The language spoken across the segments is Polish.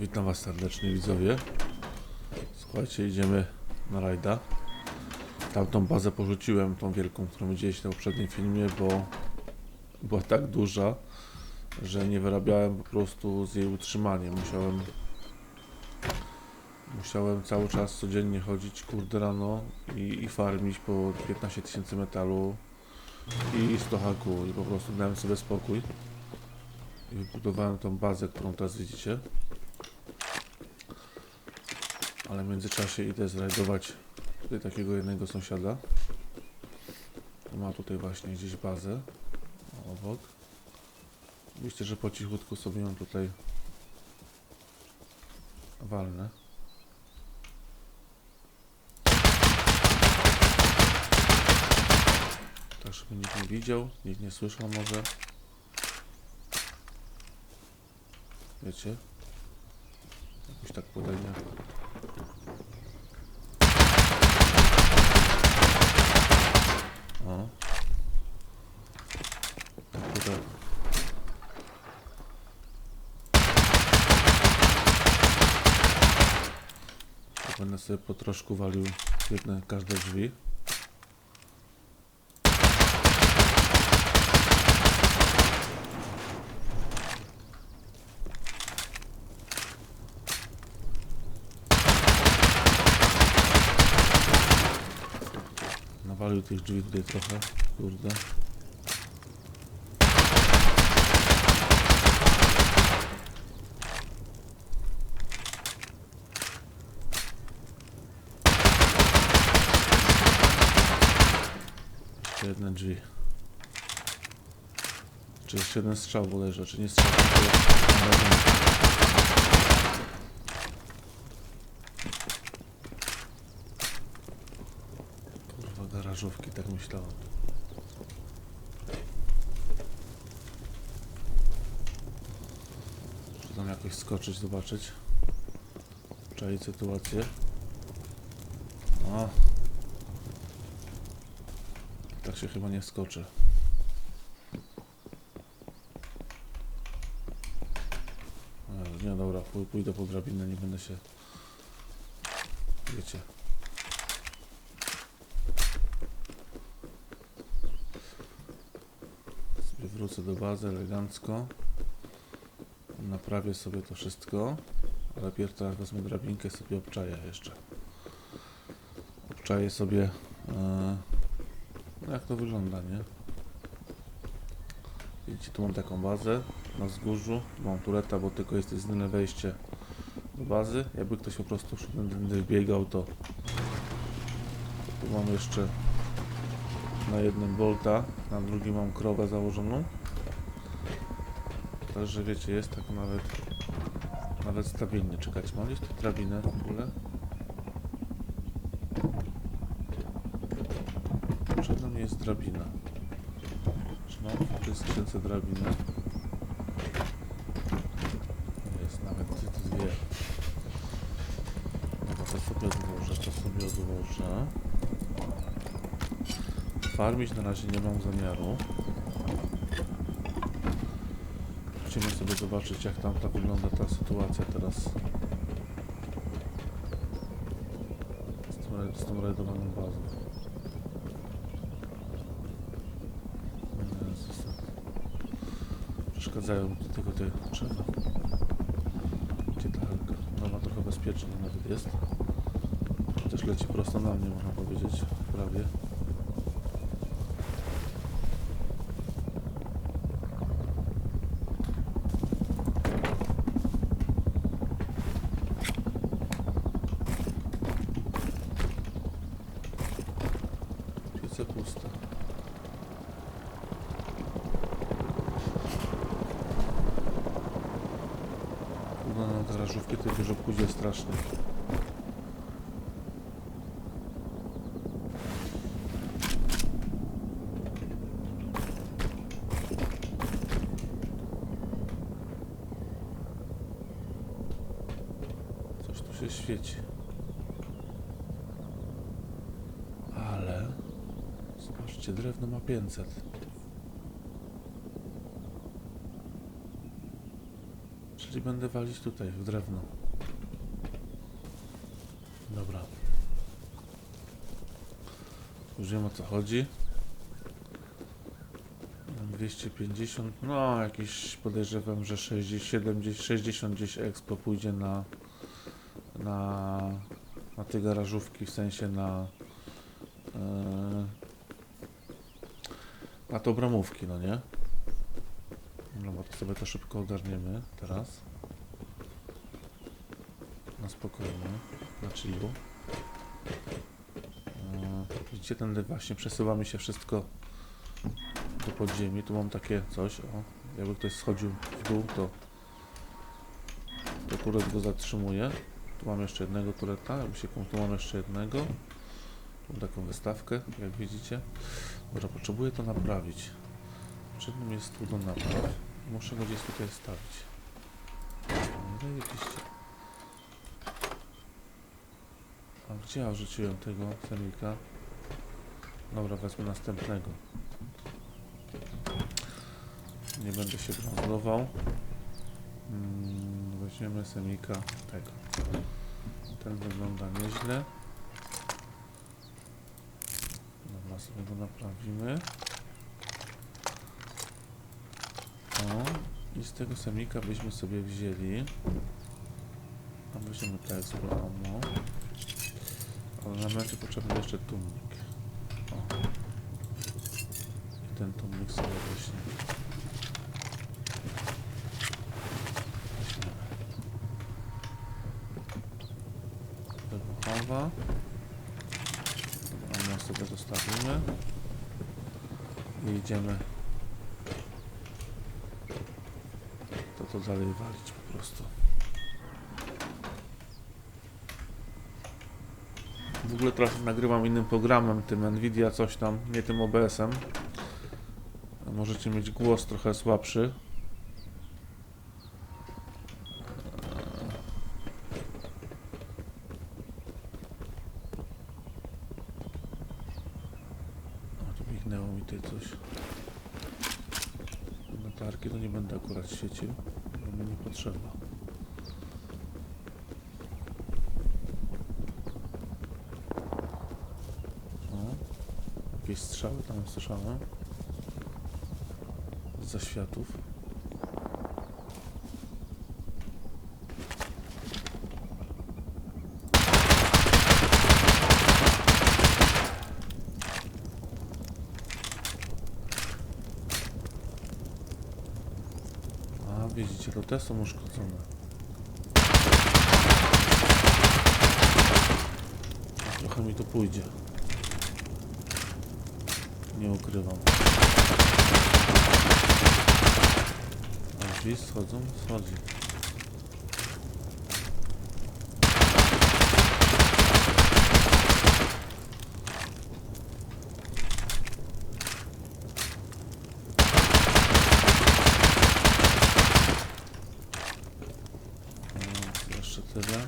Witam Was serdecznie widzowie. Słuchajcie, idziemy na rajda. Tamtą bazę porzuciłem, tą wielką, którą widzieliście na poprzednim filmie, bo była tak duża, że nie wyrabiałem po prostu z jej utrzymaniem. Musiałem musiałem cały czas codziennie chodzić kurde rano i, i farmić po 15 tysięcy metalu i 100 haku i po prostu dałem sobie spokój i wybudowałem tą bazę, którą teraz widzicie. Ale w międzyczasie idę zrajdować tutaj takiego jednego sąsiada. Ma tutaj właśnie gdzieś bazę obok. Myślę, że po cichutku sobie ją tutaj walnę. Tak, żeby nikt nie widział, nikt nie słyszał może. Wiecie? Jakoś tak podejmie. O. Tak tutaj. Tak Będę sobie po troszku walił jedne każde drzwi. Nawalił tych drzwi tutaj trochę, kurde. Jedne drzwi. Czy jeszcze jeden strzał bodajże, czy nie strzał? Kurwa, garażówki, tak myślałem. Muszę tam jakoś skoczyć, zobaczyć. Czaić sytuację. O. Tak się chyba nie skoczy. E, Nie, dobra, pój- pójdę po drabinę, nie będę się... Wiecie. sobie wrócę do bazy elegancko. Naprawię sobie to wszystko. Ale pierw teraz wezmę drabinkę sobie obczaję jeszcze. Obczaję sobie e, no jak to wygląda, nie? Widzicie, tu mam taką bazę na wzgórzu. Mam tureta, bo tylko jest jedyne wejście do bazy. Jakby ktoś po prostu będę wbiegał, to tu mam jeszcze na jednym bolta, na drugim mam krowę założoną. Także wiecie, jest tak nawet nawet stabilnie. Czekać, mam gdzieś tu drabinę w ogóle? Potrzebna mi jest drabina. Mam w tej skrzynce drabinę? Jest nawet dwie. Dobra, to sobie odłożę, to sobie odłożę. Farmić na razie nie mam zamiaru. Chcemy sobie zobaczyć jak tam ta wygląda ta sytuacja teraz. Z tą, z tą rajdowaną bazą. Przeszkadzają mi tylko te drzewa. Gdzie ta? No ma trochę bezpiecznie nawet jest. Też leci prosto na mnie można powiedzieć. Prawie. Piece puste. Kurwa, na garażówki tej wieżowku idzie strasznie. Coś tu się świeci. Ale... Zobaczcie, drewno ma 500. Czyli będę walić tutaj, w drewno. Dobra. Już wiem o co chodzi. 250, no jakieś podejrzewam, że 60, 70, 60 gdzieś expo pójdzie na na, na te garażówki, w sensie na e, na to bramówki, no nie? No bo to sobie to szybko ogarniemy teraz. Na spokojnie, na chillu. E, Widzicie, tędy właśnie przesuwa mi się wszystko do podziemi. Tu mam takie coś, o. Jakby ktoś schodził w dół, to to turet go zatrzymuje. Tu mam jeszcze jednego tureta, jakby się tu mam jeszcze jednego. Tu taką wystawkę, jak widzicie. Dobra, potrzebuję to naprawić. Mi jest tu do napraw. Muszę go gdzieś tutaj stawić. A gdzie ja wrzuciłem tego semika? Dobra, wezmę następnego. Nie będę się brązował. Mm, weźmiemy semika tego. Ten wygląda nieźle. Dobra, sobie go naprawimy. O, i z tego semika byśmy sobie wzięli. A weźmiemy tak z ammo. Ale na będzie potrzebny jeszcze tłumnik. O. I ten tłumnik sobie weźmiemy. Wybuchowa. Ammo sobie zostawimy. I idziemy to to dalej walić po prostu. W ogóle teraz nagrywam innym programem, tym Nvidia coś tam, nie tym OBS-em. Możecie mieć głos trochę słabszy. O, tu mignęło mi tutaj coś. Latarki to nie będę akurat świecił, bo mi nie potrzeba. O, jakieś strzały tam słyszałem. Z zaświatów. A widzicie, to te są uszkodzone. Trochę mi to pójdzie. Nie ukrywam. A drzwi schodzą? Schodzi. No, jeszcze tyle.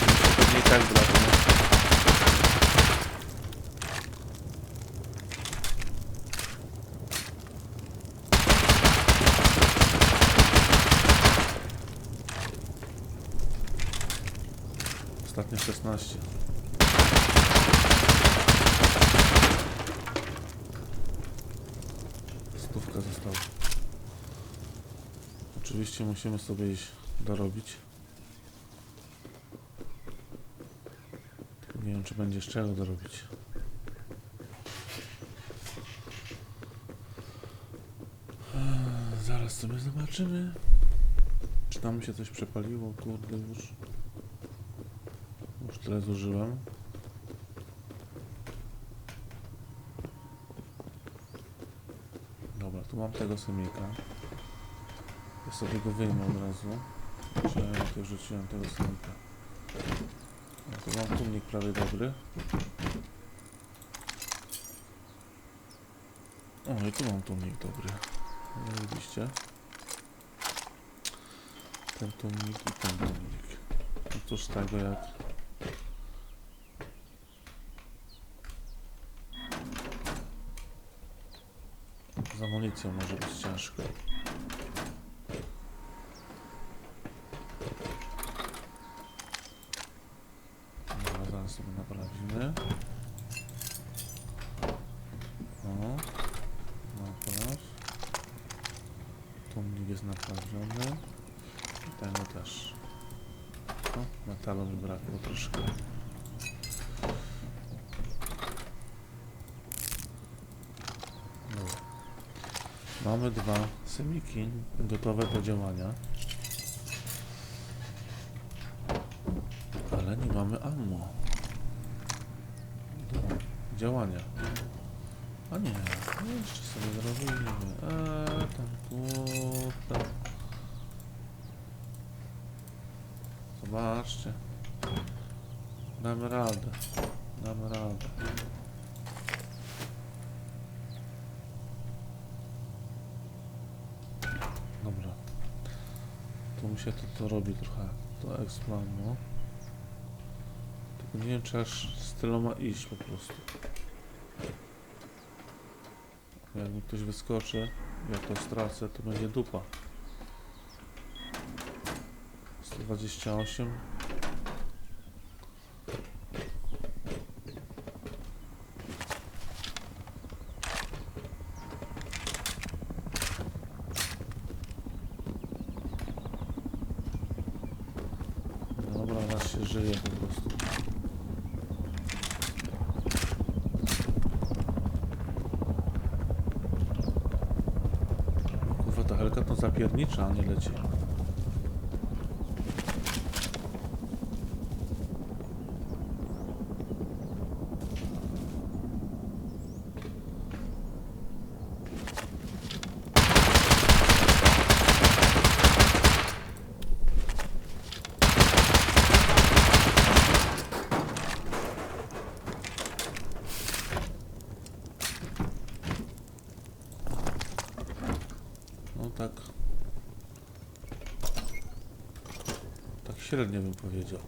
Jeszcze pewnie i tak braknie. Ostatnie 16. Stówka została. Oczywiście musimy sobie iść dorobić. Nie wiem, czy będzie z czego dorobić. Zaraz sobie zobaczymy. Czy tam się coś przepaliło? Kurde, już. Tyle zużyłem. Dobra, tu mam tego semika. Ja sobie go wyjmę od razu. Wziąłem, jak już rzuciłem tego semika. No to mam tłumnik prawie dobry. O, i tu mam tłumnik dobry. Widzicie? Ten tłumnik i ten tłumnik. No cóż tego jak... Z amunicją może być ciężko. sobie naprawimy. O, napraw. Tumnik jest naprawiony. I tego też. O, metalu mi brakło troszkę. Dobra. Mamy dwa semiki gotowe do działania. Ale nie mamy ammo. Do działania. A nie, no jeszcze sobie zrobimy. Eee, tam kurde. Zobaczcie. Damy radę. Damy radę. Dobra. Się to, robi trochę. To eksplanu. Tylko nie wiem, czy aż z tyloma iść po prostu. Jak mi ktoś wyskoczy, jak to stracę, to będzie dupa. 128. Dobra, raz się żyje po prostu. Kurwa, ta helka to zapiernicza, a nie leci. No tak. Tak średnio bym powiedział.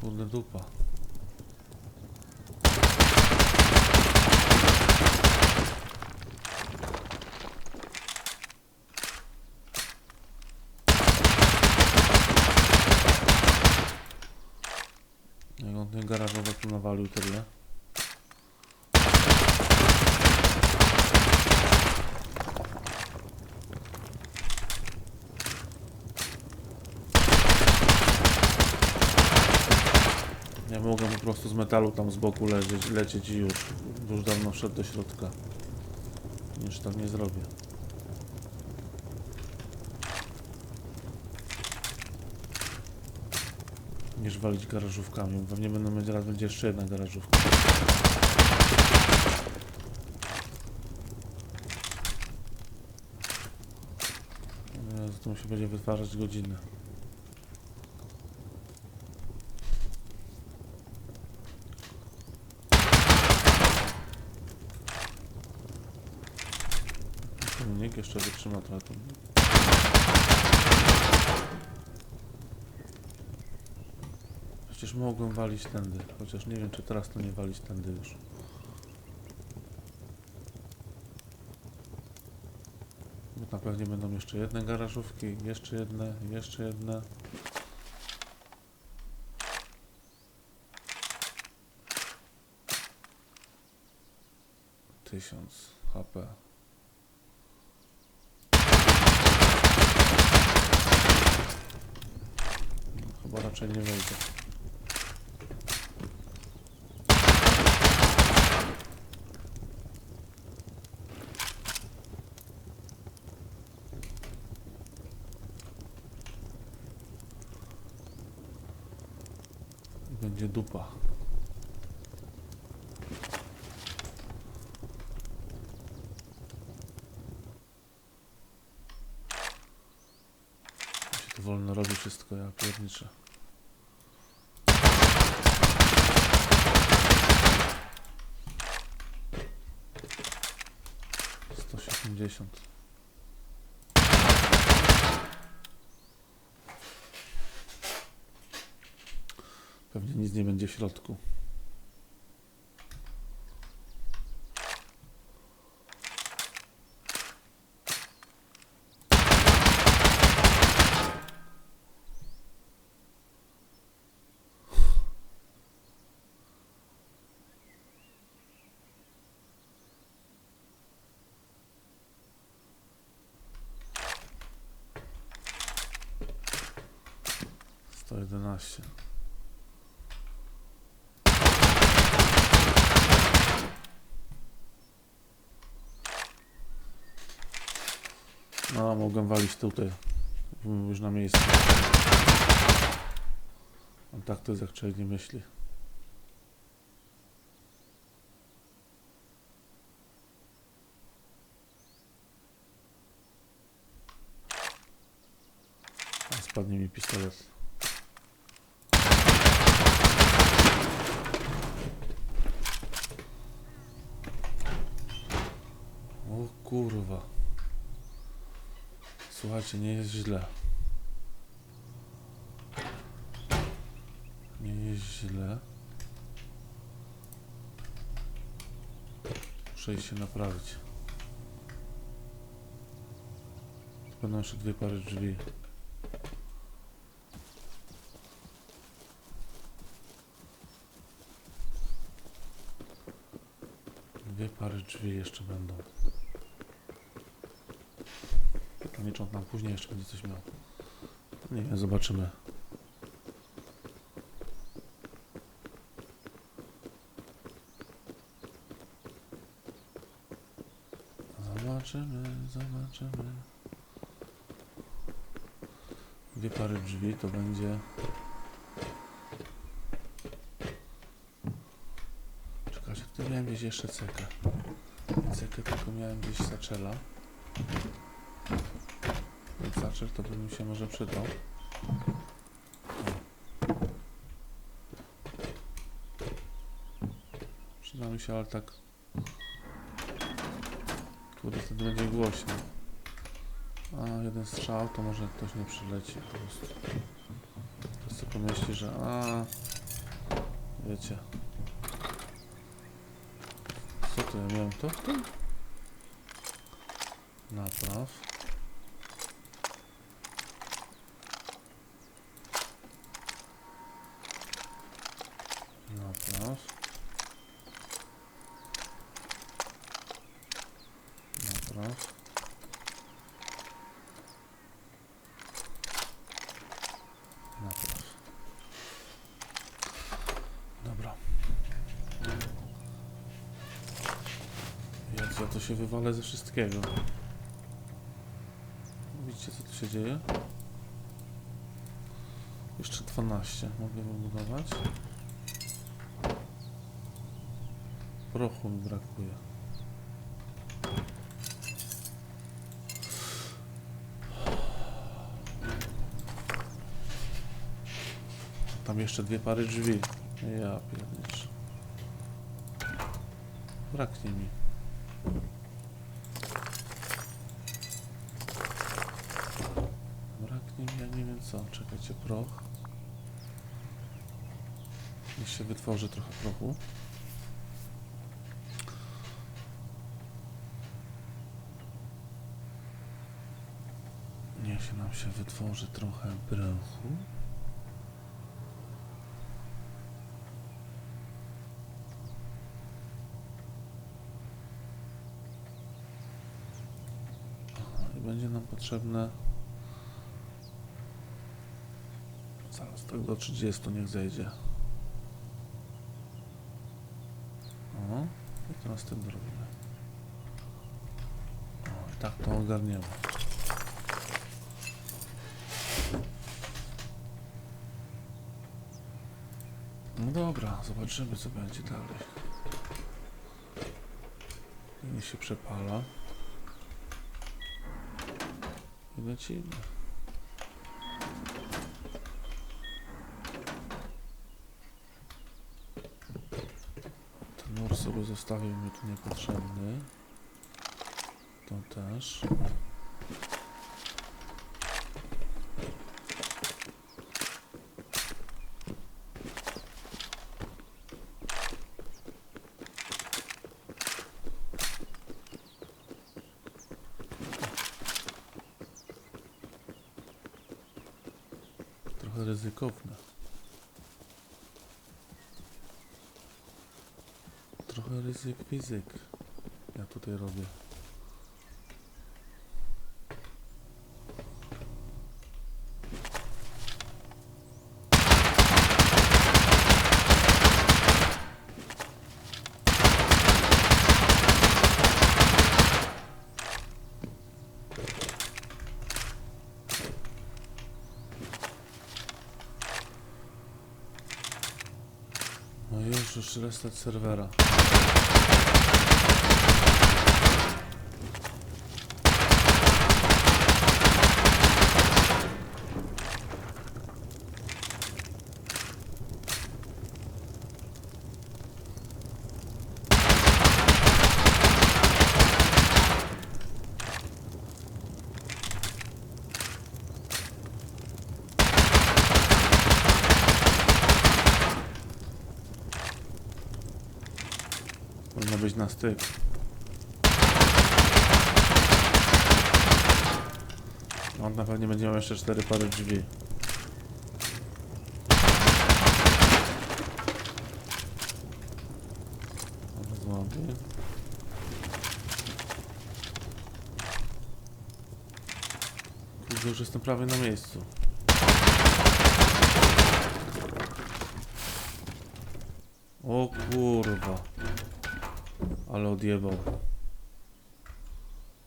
Kurde dupa. Jak on ten garażowy tu nawalił tyle. Ja mogę po prostu z metalu tam z boku lecieć, lecieć i już. Już dawno wszedł do środka. Już tak nie zrobię. Niż walić garażówkami. Pewnie będą mieć raz będzie jeszcze jedna garażówka. To musi będzie wytwarzać godzinę. Nikt jeszcze wytrzyma trochę. to- Przecież mogłem walić tędy, chociaż nie wiem czy teraz to nie walić tędy już. Bo na pewno będą jeszcze jedne garażówki, jeszcze jedne, jeszcze jedne. Tysiąc HP. Chyba raczej nie wejdzie. Będzie dupa. Wolno robi wszystko, ja pierniczę. Sto siedemdziesiąt. Pewnie nic nie będzie w środku. 111. No, mogłem walić tutaj. Już na miejscu. A tak to jest jak człowiek nie myśli. A spadnie mi pistolet. O kurwa. Słuchajcie, nie jest źle. Nie jest źle. Muszę się naprawić. Będą jeszcze dwie pary drzwi. Dwie pary drzwi jeszcze będą. Czy on tam później jeszcze będzie coś miał. Nie wiem, zobaczymy. Zobaczymy, zobaczymy. Dwie pary drzwi to będzie. Czekajcie, tutaj miałem gdzieś jeszcze cekę. Cekę tylko miałem gdzieś saczela. Saczel to by mi się może przydał. Przyda mi się, ale tak. Kurde, wtedy będzie głośno. A jeden strzał, to może ktoś nie przyleci po prostu. Ktoś sobie pomyśli, że a wiecie. Co to ja miałem to w tym? Napraw. Napraw. Napraw. Dobra. Jak ja to się wywalę ze wszystkiego. Widzicie co tu się dzieje? Jeszcze 12 mogę wybudować. Prochu mi brakuje. Tam jeszcze dwie pary drzwi. Ja pierniczę. Braknie mi. Braknie mi, ja nie wiem co. Czekajcie, proch. Niech się wytworzy trochę prochu. Niech się nam się wytworzy trochę prochu. Aha, I będzie nam potrzebne. Zaraz tak do 30 niech zejdzie. O, i teraz tym zrobimy. O, i tak to ogarniemy. No dobra, zobaczymy co będzie dalej. Niech się przepala. I lecimy. Ten mur sobie zostawił mi tu niepotrzebny. To też. Trochę ryzykowne. Trochę ryzyk fizyk. Ja tutaj robię. Restać serwera. Powinno być na. No, pewno będzie miał jeszcze cztery pary drzwi. Już jestem prawie na miejscu. O kurwa. Ale odjebał.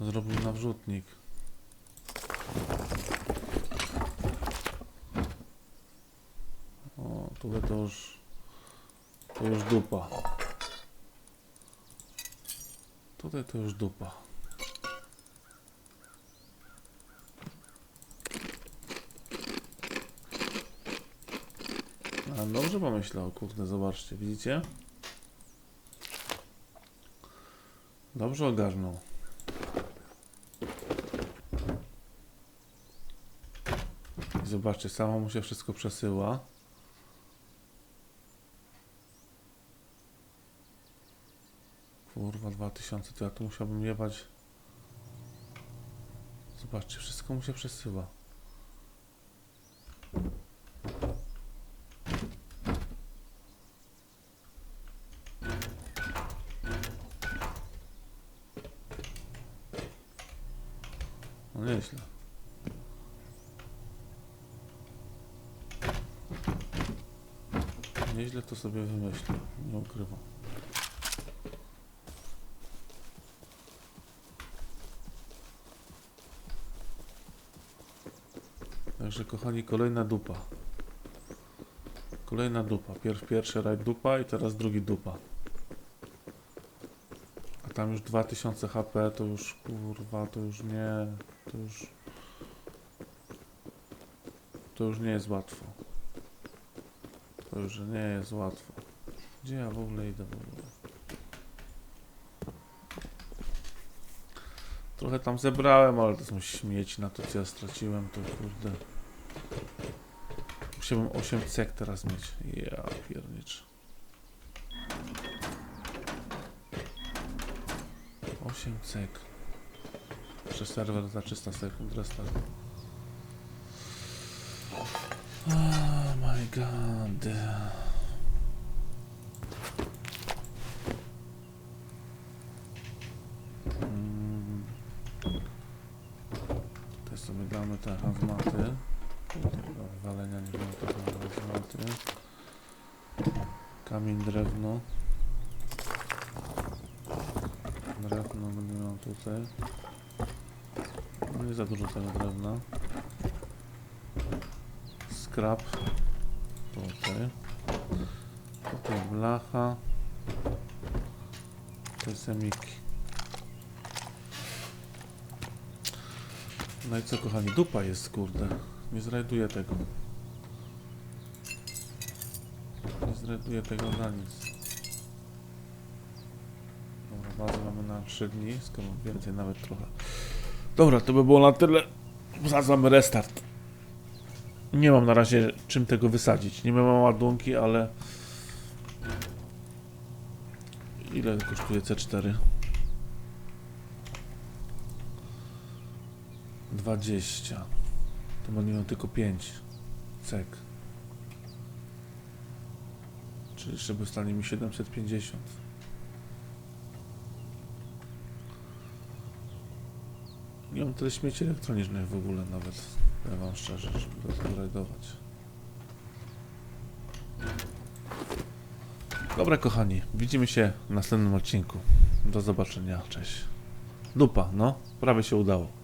Zrobił nawrzutnik. O, tutaj to już... To już dupa. Tutaj to już dupa. A dobrze pomyślał, kurde, zobaczcie, widzicie? Dobrze ogarnął. Zobaczcie, samo mu się wszystko przesyła. Kurwa, 2000, to ja tu musiałbym jebać. Zobaczcie, wszystko mu się przesyła. No nieźle. Nieźle to sobie wymyślił, nie ukrywam. Także kochani, kolejna dupa. Kolejna dupa. Pierw pierwszy rajd dupa i teraz drugi dupa. A tam już 2000 HP, to już kurwa, to już nie, to już... To już nie jest łatwo. To nie jest łatwo. Gdzie ja w ogóle idę w ogóle? Trochę tam zebrałem, ale to są śmieci na to, co ja straciłem, to kurde... Musiałbym 8 cek teraz mieć. Ja piernicz. 8 cek. Jeszcze serwer za 300 sekund restart. Oh my god. Mm. Tutaj sobie damy te hazmaty. Walenia nie wiem, to są hazmaty. Kamień, drewno. Drewno będę miał tutaj. No nie za dużo tego drewna. Scrap. Tutaj. Tutaj blacha. Tutaj semiki. No i co kochani, dupa jest kurde. Nie znajduję tego. Nie znajduję tego za nic. Dobra, bazę mamy na 3 dni, skoro więcej nawet trochę. Dobra, to by było na tyle. Zadzamy restart. Nie mam na razie czym tego wysadzić. Nie mam ładunki, ale... Ile kosztuje C4? 20. To będę miał tylko 5 cek. Czyli jeszcze by stanie mi 750. Nie mam tyle śmieci elektronicznych w ogóle nawet. Powiem wam szczerze, żeby to zrajdować. Dobra kochani, widzimy się w następnym odcinku. Do zobaczenia, cześć. Dupa, no, prawie się udało.